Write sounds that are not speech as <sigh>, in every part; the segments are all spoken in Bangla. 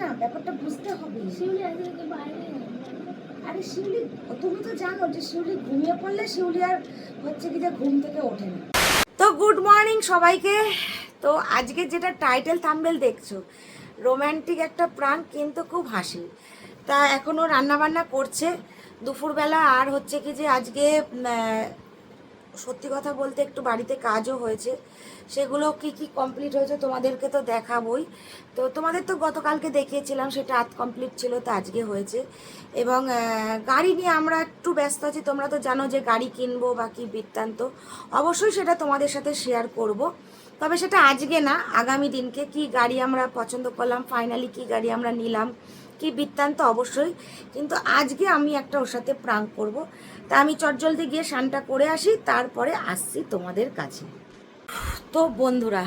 না ব্যাপারটা বুঝতে হবে। শিউলি আজকে বাইরে আরে শিউলি তুমি তো জানো যে শিউলি ঘুমিয়ে পড়লে শিউলি আর হচ্ছে কি যে ঘুম থেকে ওঠে না। তো গুড মর্নিং সবাইকে। তো আজকে যেটা টাইটেল থাম্বেল দেখছ রোম্যান্টিক একটা প্রাণ কিন্তু খুব হাসি। তা এখনও রান্নাবান্না করছে। দুপুরবেলা আর হচ্ছে কি যে আজকে সত্যি কথা বলতে একটু বাড়িতে কাজও হয়েছে। সেগুলো কি কি কমপ্লিট হয়েছে তোমাদেরকে তো দেখাবই। তো তোমাদের তো গতকালকে দেখিয়েছিলাম, সেটা আধ কমপ্লিট ছিল, তো আজকে হয়েছে। এবং গাড়ি নিয়ে আমরা একটু ব্যস্ত আছি। তোমরা তো জানো যে গাড়ি কিনবো বা কি বৃত্তান্ত, অবশ্যই সেটা তোমাদের সাথে শেয়ার করব। তবে সেটা আজকে না, আগামী দিনকে কি গাড়ি আমরা পছন্দ করলাম ফাইনালি কি গাড়ি আমরা নিলাম, কি বৃত্তান্ত অবশ্যই। কিন্তু আজকে আমি একটা ওর সাথে প্রাং করব। তা আমি চটজলদি গিয়ে স্নানটা করে আসি, তারপরে আসছি তোমাদের কাছে। তো বন্ধুরা,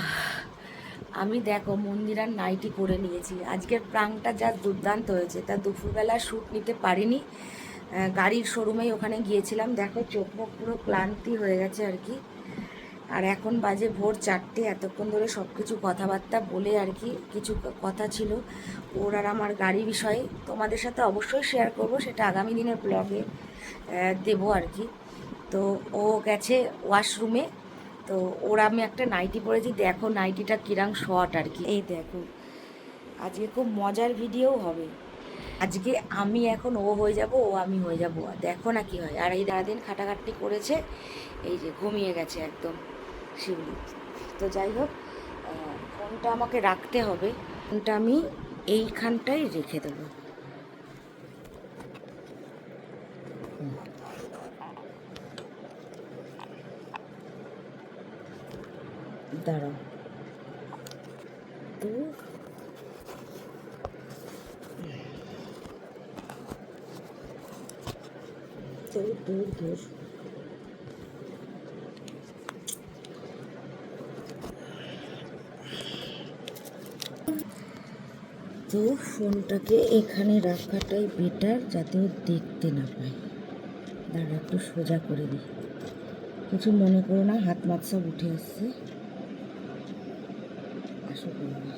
আমি দেখো মন্দিরার নাইটি পরে নিয়েছি। আজকের প্রাংটা যা দুর্দান্ত হয়েছে। তা দুপুরবেলা শ্যুট নিতে পারিনি। গাড়ির শোরুমেই ওখানে গিয়েছিলাম। দেখো চোখ মুখ পুরো ক্লান্তি হয়ে গেছে আর কি। আর এখন বাজে ভোর চারটে। এতক্ষণ ধরে সব কিছু কথাবার্তা বলে আর কি কিছু কথা ছিল ওর আর আমার গাড়ি বিষয়ে। তোমাদের সাথে অবশ্যই শেয়ার করব। সেটা আগামী দিনের ব্লগে দেবো আর কি। তো ও গেছে ওয়াশরুমে তো ওর আমি একটা নাইটি পরেছি। দেখো নাইটিটা কিরাং শর্ট আর কি। এই দেখো। আজকে খুব মজার ভিডিও হবে। আজকে আমি এখন ও হয়ে যাব ও আমি হয়ে যাব। দেখো না কি হয়। আর এই দিন খাটাখাটনি করেছে এই যে ঘুমিয়ে গেছে একদম শিউলি। তো যাই হোক ফোনটা আমাকে রাখতে হবে। ফোনটা আমি এইখানটাই রেখে দেবো। তো দূর দূর তো ফোনটাকে এখানে রাখাটাই বেটার যাতে দেখতে না পায়। দাঁড়া, একটু সোজা করে দিই। কিছু মনে করো না হাত মাত সব উঠে আসছে। আসো বন্ধুরা।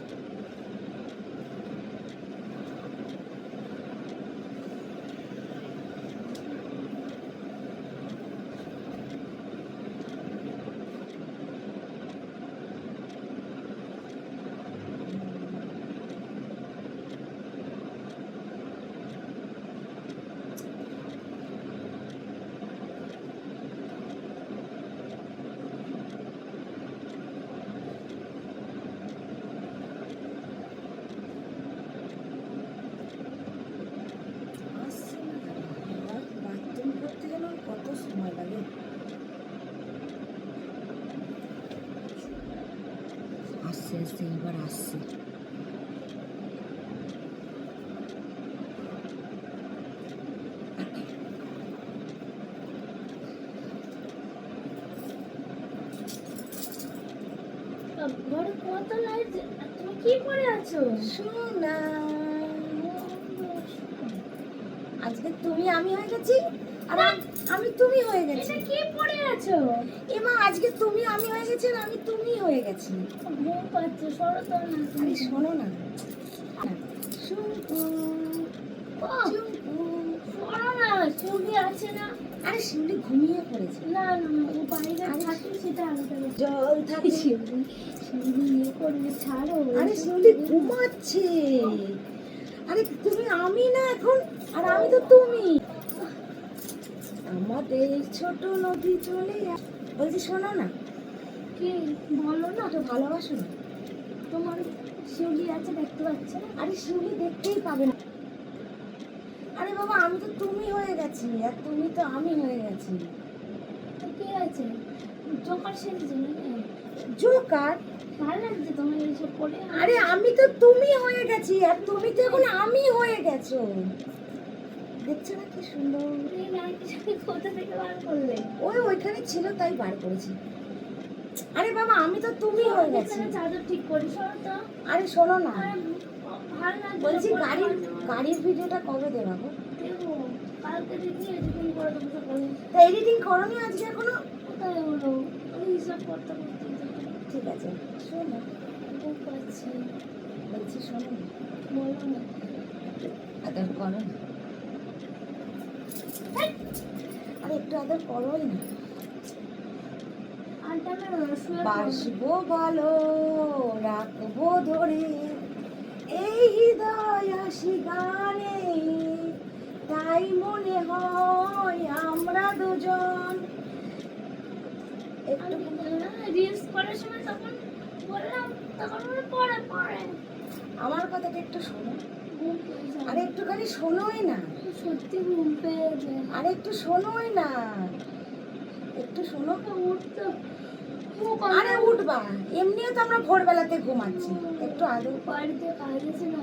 আসছে না কেন? বাবা, বাথরুম করতে গেলে ওর কত সময় লাগে আসছে এবার আসছে কি পরে আছো শোনা আজকে তুমি আমি হয়ে গেছি আর আমি তুমি হয়ে গেছি। এটা কি পরে আছো? এমা আজকে তুমি আমি হয়ে গেছি আর আমি তুমি হয়ে গেছি। ঘুম পাচ্ছে সরো তো না আরে শোনো না। শুনকু। সরো না আছে না। আরে শিউলি ঘুমিয়ে পড়েছে। না না না, ও বাইরে থাকে সেটা আলাদা জল থাকে। শিউলি শিউলি ইয়ে করবে ছাড়ো আরে শিউলি ঘুমাচ্ছে। আরে তুমি আমি না এখন? আর আমি তো তুমি। আমাদের ছোট নদী চলে বলছি শোনো না। কি বলো না? একটু ভালোবাসো না? তোমার শিউলি আছে দেখতে পাচ্ছ না? আরে শিউলি দেখতেই পাবে না। আরে বাবা আমি তো তুমি হয়ে গেছি আর তুমি তো আমি হয়ে গেছি। তো কি আছে জোকার সেজেছে জোকার? ভালো লাগছে তোমার এইসব পরে আরে আমি তো তুমি হয়ে গেছি আর তুমি তো এখন আমি হয়ে গেছো। দেখছ না কি সুন্দর? কোথা থেকে বার করলে ওই ওইখানে ছিল তাই বার করেছি। আরে বাবা আমি তো তুমি হয়ে গেছি। চাদর ঠিক করি সরো তো। আরে শোনো না। বলছি গাড়ির গাড়ির ভিডিওটা কবে দেবো। সকালে তা এডিটিং করনি আজকে এখনও? হিসাব করতে করতে ঠিক আছে। শোনো। বলছি শোনো বলো করো না করো না। আরে একটু আদর করোই না। বাসবো ভালো রাখব ধরে। এই হৃদয় আসি গানে তাই মনে হয় আমরা দুজন। একটু রিলস করার সময় তখন বললাম তখন পরে পরে আমার কথাটা একটু শোনো। আরে একটুখানি শোনোই না। সত্যি ঘুম পেয়ে আরে একটু শোনোই না। একটু শোনো উঠতে মুখ আরে উঠবা। এমনিও তো আমরা ভোরবেলাতে ঘুমাচ্ছি। একটু আদর বাড়িতে কাজ আছে না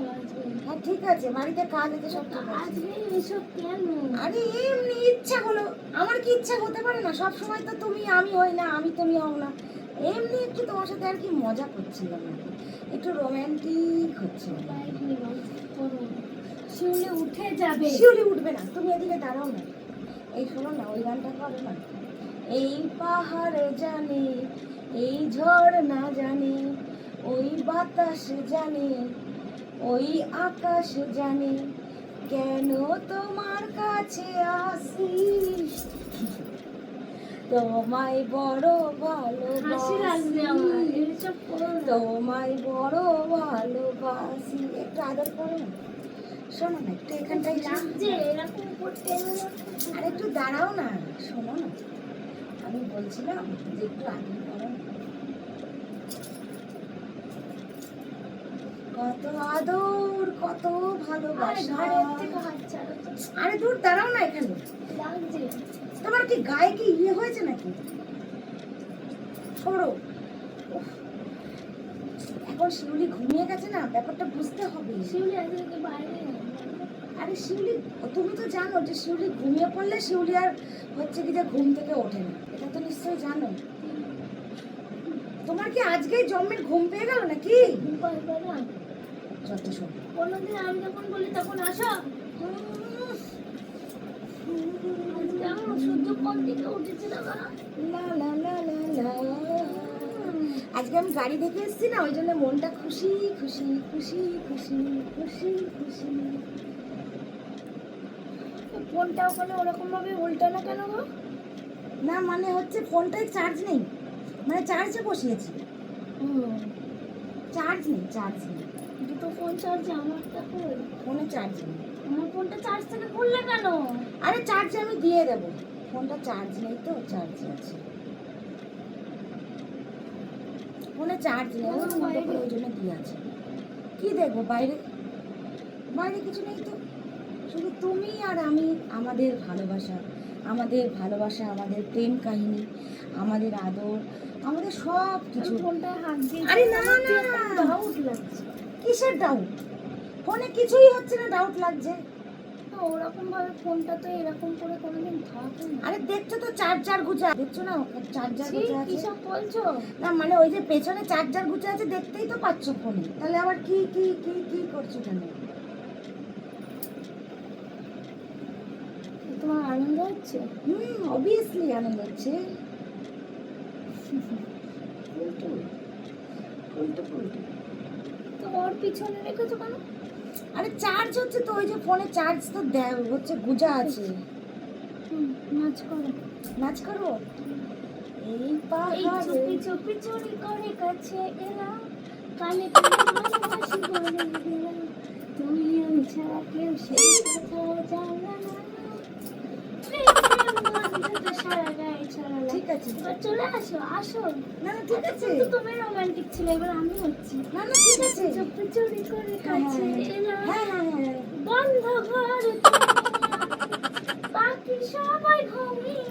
হ্যাঁ ঠিক আছে। বাড়িতে কাজ আছে সব ঠিক আছে। এসব কেন? আরে এমনি ইচ্ছা হলো। আমার কি ইচ্ছা হতে পারে না? সব সময় তো তুমি আমি হই না আমি তুমি হও না। এমনি একটু তোমার সাথে আর কি মজা করছিলাম একটু হচ্ছিল। নিয়ে করো শিউলে উঠে যাবে। শিউলি উঠবে না তুমি এদিকে দাঁড়াও না। এই শোনো না ওই গানটা করো না। এই পাহাড় জানে এই ঝড় না জানে ওই বাতাস জানে ওই আকাশ জানে কেন তোমার কাছে আসি? তোমায় বড় ভালোবাসি। তোমায় বড় ভালোবাসি। একটু আদর করো শোনো না একটু এখানটাই আর একটু দাঁড়াও না শোনো না। আমি বলছিলাম যে একটু না। কত আদর কত ভালোবাসা। আরে দূর দাঁড়াও না এখানে। তোমার কি গায়ে কি ইয়ে হয়েছে নাকি? সরো। এখন শিউলি ঘুমিয়ে গেছে না ব্যাপারটা বুঝতে হবে। শিউলি আজকে বাইরে আরে শিউলি তুমি তো জানো যে শিউলি ঘুমিয়ে পড়লে শিউলি আর হচ্ছে কি যে ঘুম থেকে ওঠে না। এটা তো নিশ্চয়ই জানো। তোমার কি আজকেই জন্মের ঘুম পেয়ে গেল নাকি? যত শোন কোনোদিন আমি যখন বলি তখন আসো। আজকে আমি গাড়ি দেখে এসেছি না ওই জন্য মনটা খুশি খুশি খুশি খুশি খুশি খুশি। ফোনটা ওখানে ওরকম ভাবে উল্টো না কেন গো? না মানে হচ্ছে ফোনটায় চার্জ নেই। মানে চার্জে বসিয়েছি। চার্জ নেই চার্জ নেই। দুটো ফোন চার্জে আমারটা কই ফোনে চার্জ নেই। আমার ফোনটা চার্জ থেকে খুললে কেন? আরে চার্জে আমি দিয়ে দেবো। ফোনটা চার্জ নেই তো চার্জ আছে। ফোনে চার্জ নেই ওই জন্য দিয়ে আছে। কি দেখব বাইরে? বাইরে কিছু নেই তো। শুধু তুমি আর আমি আমাদের ভালোবাসা আমাদের ভালোবাসা আমাদের প্রেম কাহিনী আমাদের আদর আমাদের সব কিছু আরে না, না। ডাউট লাগছে। কিসের ডাউট ফোনে কিছুই হচ্ছে না ডাউট লাগছে। ওরকম ভাবে ফোনটা তো এরকম করে কোনোদিন থাকে না আরে দেখছ তো চার্জার গুছা দেখছ না? চার্জার গুছা কি সব বলছো? না মানে ওই যে পেছনে চার্জার গুছা আছে দেখতেই তো পাচ্ছ ফোনে। তাহলে আবার কি কি কি কি করছ কেন তোমার আনন্দ হচ্ছে। হুম অবভিয়াসলি আনন্দ হচ্ছে। উল্টো উল্টো উল্টো তো ওর পিছনে রেখেছো কেন? আরে চার্জ হচ্ছে তো ওই যে ফোনে চার্জ তো দেয় হচ্ছে গুজা আছে। নাচ করো। নাচ করো এই এই পাহাড়ে চুপি চুপি চুরি করে কাছে এলাম কানে তুমি আমি ছাড়া কেউ সেই কথা জানলা না। রোমান্টিক চুরি করে হ্যাঁ হ্যাঁ হ্যাঁ বন্ধ ঘর বাকি সবাই ঘুমিয়ে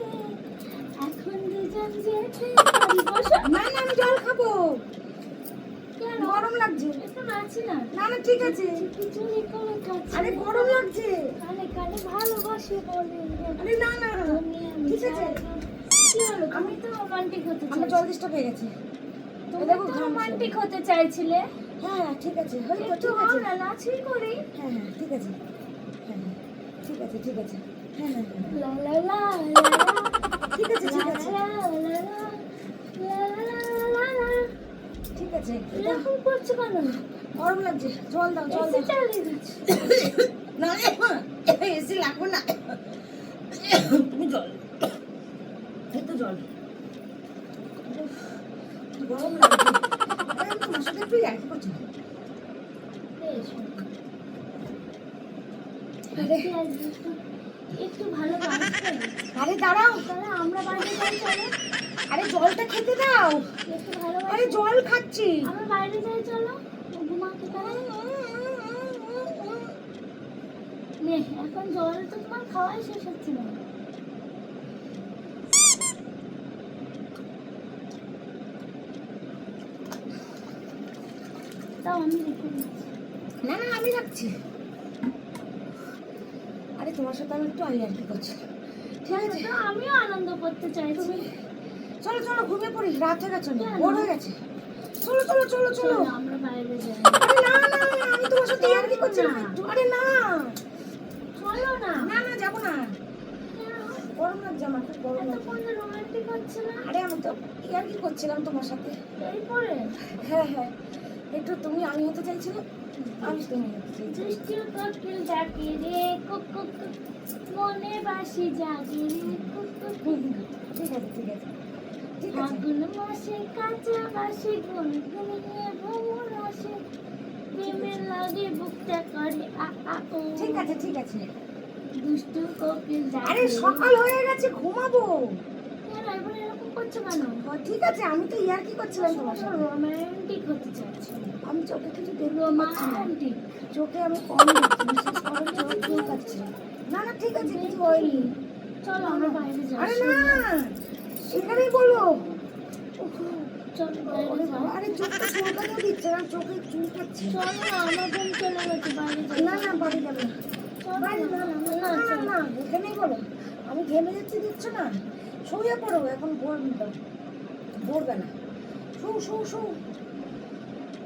এখন দুজন যেতে না না, আমি জল খাব। গরম লাগছে। না? না ঠিক আছে। আরে গরম লাগছে। ভালোবাসি বলে। আরে না না ঠিক আছে। আমি তো রোমান্টিক হতে আমার চাই জল ডিস্টার্ব হয়ে গেছে। তুমি দেখো তো রোমান্টিক হতে চাইছিলে। হ্যাঁ হ্যাঁ ঠিক আছে। হয়ে একটু ঠিক আছে। না নাচই করি। হ্যাঁ হ্যাঁ ঠিক আছে। হ্যাঁ হ্যাঁ ঠিক আছে ঠিক আছে। হ্যাঁ হ্যাঁ হ্যাঁ। লা লা লা লা। ঠিক আছে ঠিক আছে। লা লা। আছে। এরকম করছ কেন? গরম লাগছে। জল দাও জল এসি দাও চালিয়ে দিচ্ছি। <coughs> না এসি লাগবে না তুমি জল এই তো জল উফ, কি গরম লাগছে আরে আমি তোমার সাথে একটু ইয়ার্কি করছি বেশ। আরে একটু আর একটু- একটু ভালো বাঁচবে আরে দাঁড়াও তাহলে আমরা বাইরে যাই চলো আরে জলটা খেতে দাও একটু ভালো আরে জল খাচ্ছি আমরা বাইরে যাই চলো ঘুমাতে পারে নে এখন জল তো তোমার খাওয়াই শেষ হচ্ছে না। না না আমি রাখছি। আরে তোমার সাথে আমি একটু ইয়ার্কি করছি। ঠিক আছে? আমিও আনন্দ করতে চাইছি। চলো চলো ঘুমিয়ে পড়ি রাত হয়ে গেছে? ভোর হয়ে গেছে। চলো চলো চলো চলো। আমরা বাইরে যাই। আরে না না আমি তোমার সাথে ইয়ার্কি করছিলাম না। আরে না। চলো না। না না যাব না। গরম লাগছে আমার খুব গরম লাগছে। রোমান্টিক হচ্ছে না? আরে আমি তো করছিলাম তোমার সাথে। এরপরে? হ্যাঁ হ্যাঁ। একটু তুমি আমি হতে চাইছিলে? আমি তুমি রে কুক কুক। মনে বাসি জাগে রে কুক কুক কুক। ঠিক আছে ঠিক আছে। ঠিক আছে। ফাগুন মাসে কাঁচা বাসি গুন গুনিয়ে ভ্রমণ আসে প্রেমের লাগে বুকটা করে আ আ ও। ঠিক আছে ঠিক আছে। আরে সকাল হয়ে গেছে ঘুমাবো। ঠিক আছে আমি তো ইয়ার্কি করছিলাম তোমার সাথে রোমান্টিক হতে চাচ্ছি আমি চোখে কিছু দেখব রোমান্টিক চোখে আমি কম চোখে চোখ আছে না। না ঠিক আছে কিছু হয়নি চলো আমরা বাইরে যাই। আরে না এখানেই বলো। আরে চোখটা দিচ্ছে না চোখে চুল খাচ্ছে চলো আমার ঘুম চলে গেছে বাইরে না না বাড়ি যাবে না না না না না, না না এখানেই বলো আমি ঘেমে যাচ্ছি দিচ্ছ না শুয়ে পড়ো এখন ভোর ভোরবেলা শু শু শু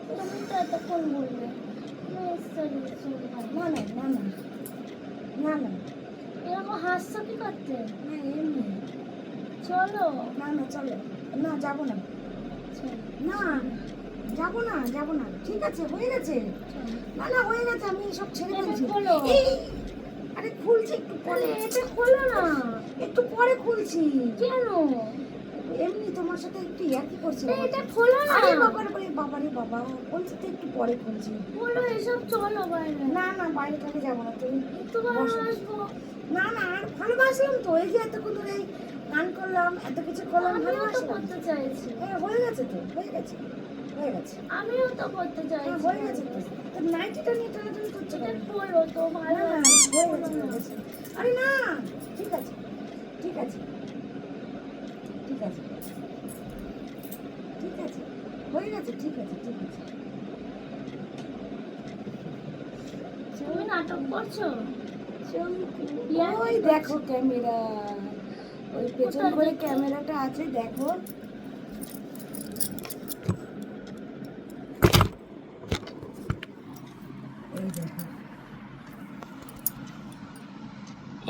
তুমি তো এতক্ষণ সরি না না না না না না এরকম হাসছো কি করতে না এমনি চলো না না চলো না যাব না না যাব না যাব না। ঠিক আছে হয়ে গেছে। না না হয়ে গেছে আমি সব ছেড়ে ফেলছি এই, আরে খুলছি একটু পরে। এটা খোলো না। একটু পরে খুলছি। কেন? এমনি তোমার সাথে একটু ইয়ার্কি করছি এটা খোলো না। আরে বাবার বলে বাবারে বাবা। বলছি তো একটু পরে খুলছি। খোলো এসব চলো বাইরে। না না বাইরে টাইরে যাব না তুমি একটু ভালোবাসবো না না আর ভালোবাসলাম তো এই যে এতক্ষণ ধরে এই গান করলাম এত কিছু করলাম ভালোবাসলাম। করতে চাইছি। হ্যাঁ হয়ে গেছে তো হয়ে গেছে। হয়ে গেছে। আমিও তো করতে হ্যাঁ হয়ে গেছে তো। তো নাইটিটা নিয়ে টানাটানি করছ কেন? খোলো তো ভালো না, হয়ে গেছে, আরে না ঠিক আছে ঠিক আছে ঠিক আছে ঠিক আছে হয়ে গেছে ঠিক আছে ঠিক আছে। তুমি নাটক করছ? ওই দেখো ক্যামেরা ওই পেছন করে? ক্যামেরাটা আছে দেখো।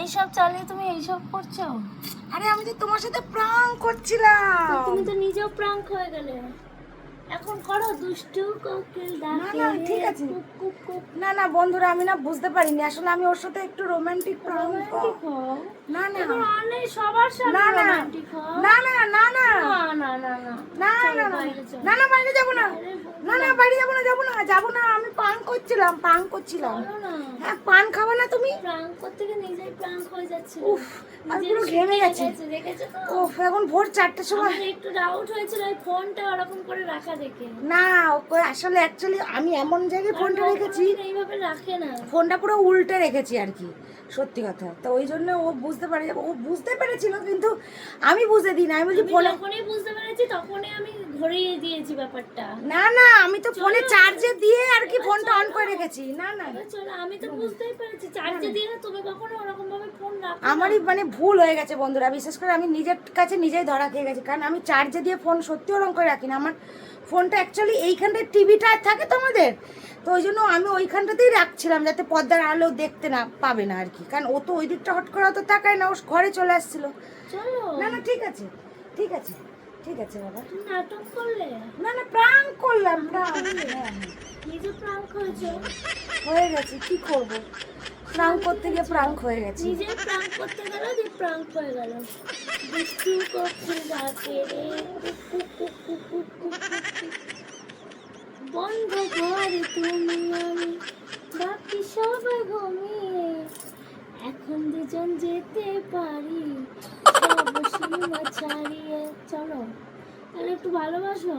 এইসব চালিয়ে তুমি এইসব করছ? আরে আমি তো তোমার সাথে প্রাঙ্ক করছিলাম। তুমি তো নিজেও প্রাঙ্ক হয়ে গেলে। এখন করো দুষ্টু কোকিল ডাকে না, ঠিক আছে। না না বন্ধুরা আমি না বুঝতে পারিনি। আসলে আমি ওর সাথে একটু রোমান্টিক রোমান্টিক না না। অনেক সবার সাথে না না। রোমান্টিক না না না না। না না না না না। না না বাইরে। না না যাব না। না না বাইরে যাব না যাব না যাব না। আমি পান করছিলাম পান করছিলাম। না। হ্যাঁ পান খাব না তুমি? প্রাঙ্ক করতে গিয়ে নিজেই প্রাঙ্ক হয়ে যাচ্ছে। উফ আমি পুরো ঘেমে গেছি। ওফ এখন ভোর চারটার সময়। একটু ডাউট হয়েছিল ওই ফোনটা ওরকম করে রাখা না। ওকে আসলে অ্যাকচুয়ালি আমি এমন জায়গায় ফোনটা রেখেছি। ফোনটা পুরো উল্টে রেখেছি আর কি সত্যি কথা। তো ওই জন্য ও বুঝতে পারে ও বুঝতে পেরেছিল কিন্তু আমি বুঝতে দিই না। আমি বলছি ফোনে বুঝতে পেরেছি তখনই আমি ধরিয়ে দিয়েছি ব্যাপারটা। না না আমি তো ফোনে চার্জে দিয়ে আর কি ফোনটা অন করে রেখেছি। না না। আমি তো বুঝতেই পেরেছি চার্জে দিয়ে না তুমি কখনো ওরকম ভাবে ফোন রাখো আমারই মানে ভুল হয়ে গেছে বন্ধুরা বিশেষ করে আমি নিজের কাছে নিজেই ধরা খেয়ে গেছি। কারণ আমি চার্জে দিয়ে ফোন সত্যি ওরকম করে রাখি না। আমার ফোনটা অ্যাকচুয়ালি এইখানটায় টিভিটা থাকে তো আমাদের তো ওই জন্য আমি ওইখানটাতেই রাখছিলাম যাতে পর্দার আলো দেখতে না পাবে না আর কি কারণ ও তো ওই দিকটা হট করে অত তাকায় না ও ঘরে চলে আসছিল। না না ঠিক আছে ঠিক আছে ঠিক আছে বাবা। নাটক করলে? না না প্রাঙ্ক করলাম হ্যাঁ হয়েছে? হয়ে গেছে কি করব? প্রাঙ্ক করতে গিয়ে প্রাঙ্ক হয়ে গেছে। নিজে প্রাঙ্ক করতে গেল, দিয়ে প্রাঙ্ক হয়ে গেল। দুষ্টু কখন ডাকে রে। বন্ধ ঘরে তুমি আমি, বাকি সবাই ঘুমিয়ে। এখন দুজন যেতে পারি সীমা ছাড়িয়ে। চলো, তাহলে একটু ভালোবাসো।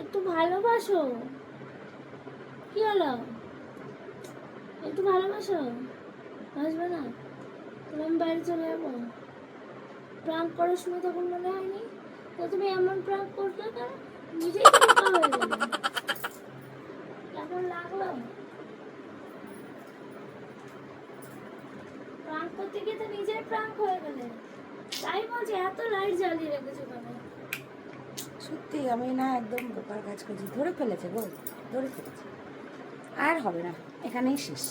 একটু ভালোবাসো। কি হলো? একটু ভালোবাসো? আসবে না? তাহলে আমি বাইরে চলে যাব। প্রাঙ্ক করার সময় তখন মনে হয়নি? তো তুমি এমন প্রাঙ্ক করলে কেন নিজেই হয়ে গেলে কেমন লাগল? প্রাঙ্ক করতে গিয়ে তো নিজের প্রাঙ্ক হয়ে গেলে। তাই বলছি, এত লাইট জ্বালিয়ে রেখেছো কেন? সত্যি, আমি না একদম বোকার কাজ করছি। ধরে ফেলেছে গো, ধরে ফেলেছে। আর হবে না এখানেই শেষ।